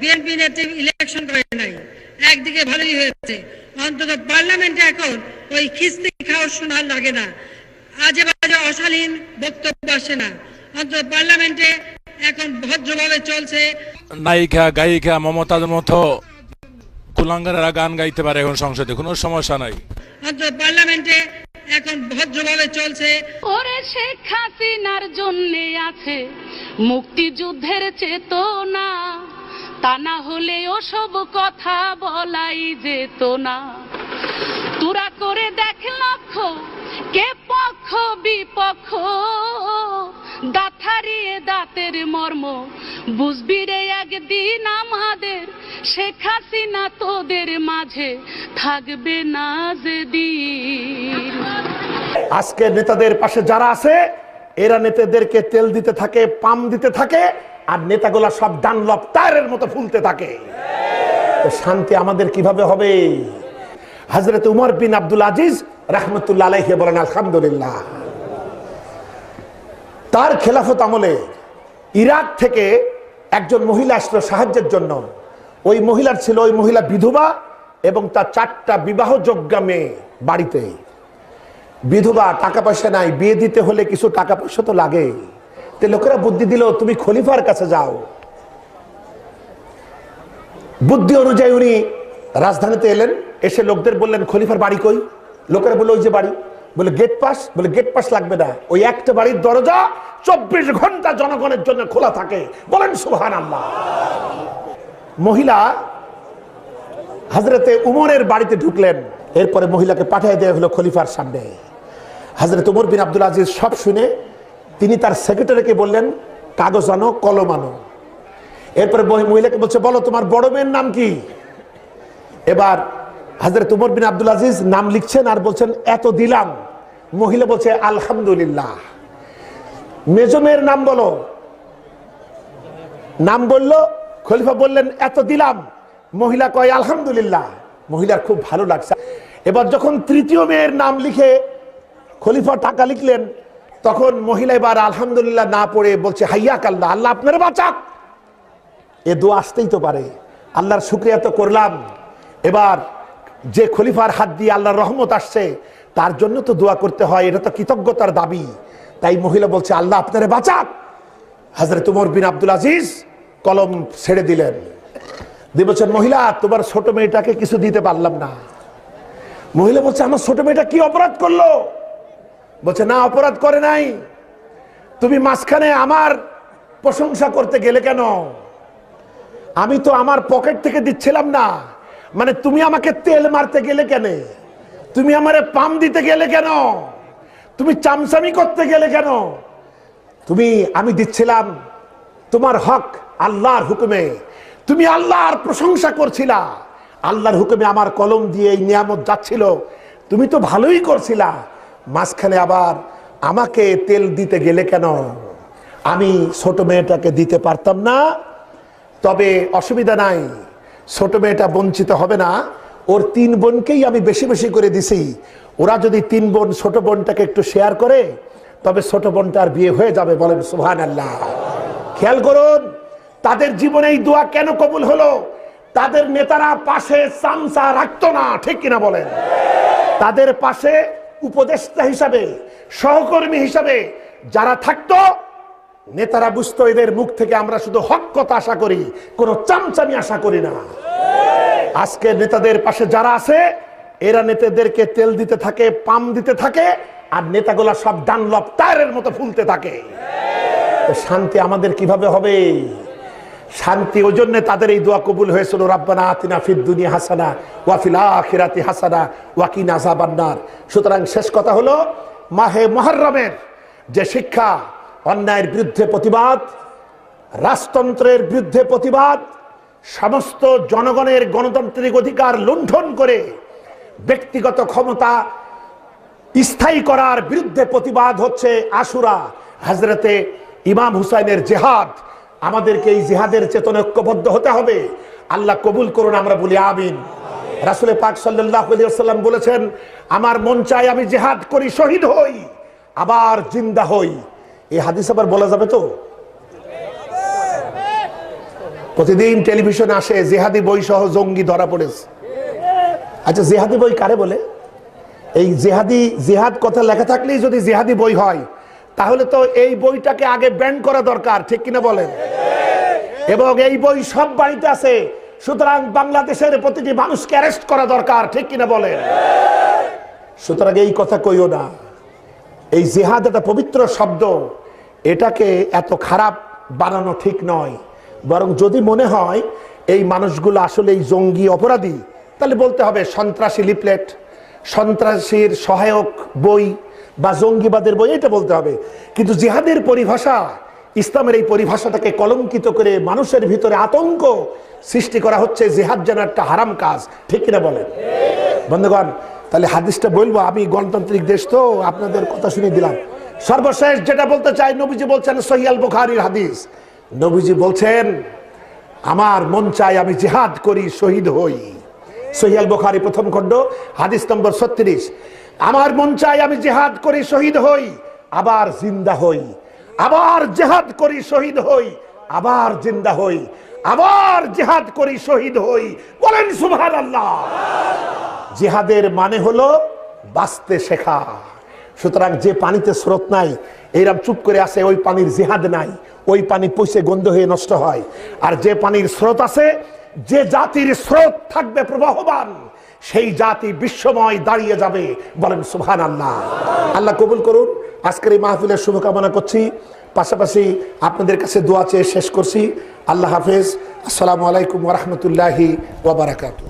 BNP নেত্রী election করে নাই। একদিকে ভালোই হয়েছে অন্তত পার্লামেন্টে এখন ওই খিস্তি খাওয়ার শোনা লাগে না। আজে বাজে অশালীন বক্তব্য আসে না। অন্তত পার্লামেন্টে এখন ভদ্রভাবে চলছে। নায়িকা গায়িকা মমতার মতো কুলাঙ্গারেরা গান গাইতে পারে এখন সংসদে কোনো সমস্যা নাই। অন্তত পার্লামেন্টে এখন ভদ্রভাবে চলছে। ওরে শেখ হাসিনার জন্য আছে মুক্তিযুদ্ধের চেতনা। তা না হলে ওসব কথা বলাই যেত না। তোরা করে দেখ লক্ষ কে পক্ষ, বিপক্ষ। দাথারিয়ে দাঁতের মর্ম, বুঝবি রে একদিন আমাদের, শেখ হাসিনা তোদের মাঝে থাকবে না যেদিন। আজকে নেতাদের পাশে যারা আছে, এরা নেতাদেরকে তেল দিতে থাকে, পাম দিতে থাকে আর নেতাগুলা সব ডানলপ টায়ারের মতো ফুলতে থাকে। শান্তি আমাদের কীভাবে হবে? হজরত উমর বিন আব্দুল আজিজ রহমতুল্লাহ বলেন, আলহামদুলিল্লাহ। তার খেলাফত আমলে ইরাক থেকে একজন মহিলা আসলো সাহায্যের জন্য। ওই মহিলার ছিল ওই মহিলা বিধবা এবং তার চারটা বিবাহযোগ্যা মেয়ে বাড়িতে। বিধবা টাকা পয়সা নাই, বিয়ে দিতে হলে কিছু টাকা পয়সা তো লাগে। তো লোকেরা বুদ্ধি দিল, তুমি খলিফার কাছে যাও। বুদ্ধি অনুযায়ী উনি রাজধানীতে এলেন, এসে লোকদের বললেন, খলিফার বাড়ি কই? লোকেরা বলল, ওই যে বাড়ি। বলে, গেট পাস? বলে, গেট পাস লাগবে না। ওই একটা বাড়ির দরজা চব্বিশ ঘণ্টা জনগণের জন্য খোলা থাকে। বলেন সুহান আল্লাহ মহিলা হাজরতে উমরের বাড়িতে ঢুকলেন। এরপরে মহিলাকে পাঠিয়ে দেওয়া হলো খলিফার সামনে। হাজরত উমর বিন আব্দুল আজিজ সব শুনে তিনি তার সেক্রেটারিকে বললেন, কাগজ আনো, কলম আনো। এরপরে মহিলাকে বলছে, বলো, তোমার বড় মেয়ের নাম কি? এবার হাজরত উমর বিন আব্দুল আজিজ নাম লিখছেন আর বলছেন, এত দিলাম। মহিলা বলছে, আলহামদুলিল্লাহ। মেজো মেয়ের নাম বলো। নাম বলল, খলিফা বললেন, এত দিলাম। মহিলা কয়, আলহামদুলিল্লাহ। মহিলার খুব ভালো লাগছে। এবার যখন তৃতীয় মেয়ের নাম লিখে খলিফা টাকা লিখলেন তখন মহিলা এবার আলহামদুলিল্লাহ না পড়ে বলছে, হাইয়া কাল্লা, আল্লাহ আপনার বাঁচাক। এ দোয়া আসতেই তো পারে। আল্লাহর শুক্রিয়া তো করলাম। এবার যে খলিফার হাত দিয়ে আল্লাহর রহমত আসছে, তার জন্য তো দোয়া করতে হয়, এটা তো কৃতজ্ঞতার দাবি। তাই মহিলা বলছে, আল্লাহ আপনারে বাঁচাক। হাজরত উমর বিন আব্দুল আজিজ কলম ছেড়ে দিলেন। দিয়ে বলছেন, মহিলা, তোমার ছোট মেয়েটাকে কিছু দিতে পারলাম না। মহিলা বলছে, আমার ছোট মেয়েটা কি অপরাধ করল? বলছে, না, অপরাধ করে নাই। তুমি মাঝখানে আমার প্রশংসা করতে গেলে কেন? আমি তো আমার পকেট থেকে দিচ্ছিলাম না। মানে তুমি আমাকে তেল মারতে গেলে কেন? তুমি আমারে পাম দিতে গেলে কেন? তুমি চামচামি করতে গেলে কেন? তুমি, আমি দিচ্ছিলাম তোমার হক আল্লাহর হুকুমে। তুমি আল্লাহর প্রশংসা করছিলা। আল্লাহর হুকুমে আমার কলম দিয়ে এই নিয়ামত যাচ্ছিল। তুমি তো ভালোই করছিলা। মাঝখানে আবার আমাকে তেল দিতে গেলে কেন? আমি ছোট মেয়েটাকে দিতে পারতাম না। তবে অসুবিধা নাই, ছোট মেয়েটা বঞ্চিত হবে না। ওর তিন বোনকেই আমি বেশি বেশি করে দিছি। ওরা যদি তিন বোন ছোট বোনটাকে একটু শেয়ার করে, তবে ছোট বোনটার বিয়ে হয়ে যাবে বলেন সুহান আল্লাহ খেয়াল করুন, তাদের জীবনে এই দোয়া কেন কবুল হলো? তাদের নেতারা পাশে চামচা রাখতো না, ঠিক কিনা বলেন? তাদের পাশে উপদেষ্টা হিসাবে, সহকর্মী হিসাবে যারা থাকতো, নেতারা বুঝতো এদের মুখ থেকে আমরা শুধু হক কথা আশা করি, কোনো চামচামি আশা করি না। আজকে নেতাদের পাশে যারা আছে, এরা নেতাদেরকে তেল দিতে থাকে, পাম দিতে থাকে, আর নেতাগুলা সব ডানলপ টায়ারের মতো ফুলতে থাকে। তো শান্তি আমাদের কীভাবে হবে? শান্তি ওই জন্য তাদের এই দোয়া কবুল হয়েছিল, রাব্বানা আতিনা ফিদ দুনিয়া হাসানা ওয়াফিল আখিরাতি হাসানা ওয়াকিন আযাবান্নার। সুতরাং শেষ কথা হলো, মাহে মুহররমের যে শিক্ষা, অন্যায়ের বিরুদ্ধে প্রতিবাদ, রাজতন্ত্রের বিরুদ্ধে প্রতিবাদ, সমস্ত জনগণের গণতান্ত্রিক অধিকার লুণ্ঠন করে ব্যক্তিগত ক্ষমতা স্থায়ী করার বিরুদ্ধে প্রতিবাদ হচ্ছে আশুরা হাজরতে ইমাম হুসাইনের জেহাদ। আমাদেরকে এই জেহাদের চেতনে ঐক্যবদ্ধ হতে হবে। আল্লাহ কবুল করুন, আমরা বলি আমিন। রাসুলে পাক সাল্লাম বলেছেন, আমার মন চাই আমি জেহাদ করি, শহীদ হই, আবার জিন্দা হই। এই হাদিস আবার বলা যাবে তো? প্রতিদিন টেলিভিশনে আসে, জেহাদি বই সহ জঙ্গি ধরা পড়েছে। আচ্ছা জেহাদি বই কারে বলে? এই জেহাদি, জেহাদ কথা লেখা থাকলেই যদি জেহাদি বই হয় তাহলে তো এই বইটাকে আগে ব্যান করা দরকার, ঠিক কিনা বলেন? এবং এই বই সব বাড়িতে আছে, সুতরাং বাংলাদেশের প্রতিটি মানুষকে অ্যারেস্ট করা দরকার, ঠিক কিনা বলেন? সুতরাং এই কথা কইও না। এই জেহাদ একটা পবিত্র শব্দ, এটাকে এত খারাপ বানানো ঠিক নয়। বরং যদি মনে হয় এই মানুষগুলো আসলে এই জঙ্গি অপরাধী, তাহলে বলতে হবে সন্ত্রাসী লিপলেট সন্ত্রাসীর সহায়ক বই বা জঙ্গিবাদের বই এটা বলতে হবে। কিন্তু জিহাদের পরিভাষা, ইসলামের এই পরিভাষাটাকে কলঙ্কিত করে মানুষের ভিতরে আতঙ্ক সৃষ্টি করা হচ্ছে, জেহাদ যেন একটা হারাম কাজ। ঠিক কিনা বলেন? বন্ধুগণ, তাহলে হাদিসটা বলব, আমি গণতান্ত্রিক দেশ তো, আপনাদের কথা শুনে দিলাম। সর্বশেষ যেটা বলতে চাই, নবীজি বলছেন সহিয়াল বুখারীর হাদিস। নবীজি বলছেন, আমার মন চাই আমি জিহাদ করি, শহীদ হই। সহিয়াল বুখারী প্রথম খণ্ড, হাদিস নম্বর ছত্রিশ। আমার মন চাই আমি জেহাদ করি, শহীদ হই, আবার জিন্দা হই। আবার জেহাদ করি, শহীদ হই, আবার জিন্দা হই। আবার জেহাদ করি, শহীদ হই। বলেন আল্লাহ জেহাদের মানে হলো বাঁচতে শেখা। সুতরাং যে পানিতে স্রোত নাই এইরকম চুপ করে আসে ওই পানির জেহাদ নাই। ওই পানি পয়সে গন্ধ হয়ে নষ্ট হয়। আর যে পানির স্রোত আছে, যে জাতির স্রোত থাকবে প্রবাহবান। সেই জাতি বিশ্বময় দাঁড়িয়ে যাবে বলেন সুহান আল্লাহ আল্লাহ কবুল করুন। আজকের এই মাহফিলের শুভকামনা করছি। পাশাপাশি আপনাদের কাছে দোয়া চেয়ে শেষ করছি। আল্লাহ হাফেজ। আসসালামু আলাইকুম রহমতুল্লাহি ওবরাকাতু